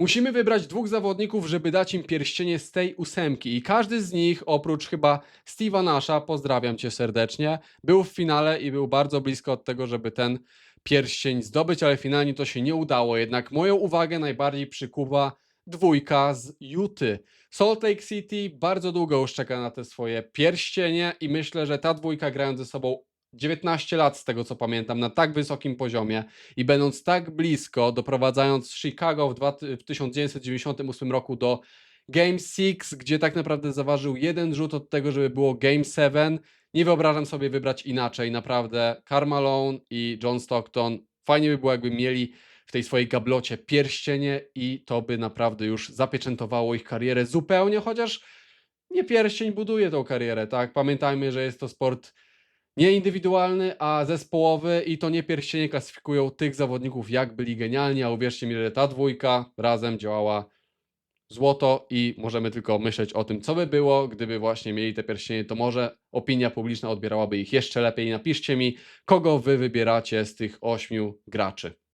Musimy wybrać dwóch zawodników, żeby dać im pierścienie z tej ósemki i każdy z nich, oprócz chyba Steve'a Nasha, pozdrawiam cię serdecznie, był w finale i był bardzo blisko od tego, żeby ten pierścień zdobyć, ale finalnie to się nie udało. Jednak moją uwagę najbardziej przykuwa dwójka z Juty. Salt Lake City bardzo długo już czeka na te swoje pierścienie i myślę, że ta dwójka grając ze sobą 19 lat z tego co pamiętam, na tak wysokim poziomie i będąc tak blisko, doprowadzając Chicago w, dwa, w 1998 roku do Game 6, gdzie tak naprawdę zaważył jeden rzut od tego, żeby było Game 7. Nie wyobrażam sobie wybrać inaczej. Naprawdę Carmalone i John Stockton fajnie by było, jakby mieli w tej swojej gablocie pierścienie i to by naprawdę już zapieczętowało ich karierę zupełnie, chociaż nie pierścień buduje tą karierę, tak? Pamiętajmy, że jest to sport nie indywidualny, a zespołowy i to nie pierścienie klasyfikują tych zawodników, jak byli genialni, a uwierzcie mi, że ta dwójka razem działała złoto i możemy tylko myśleć o tym, co by było, gdyby właśnie mieli te pierścienie, to może opinia publiczna odbierałaby ich jeszcze lepiej. Napiszcie mi, kogo wy wybieracie z tych ośmiu graczy.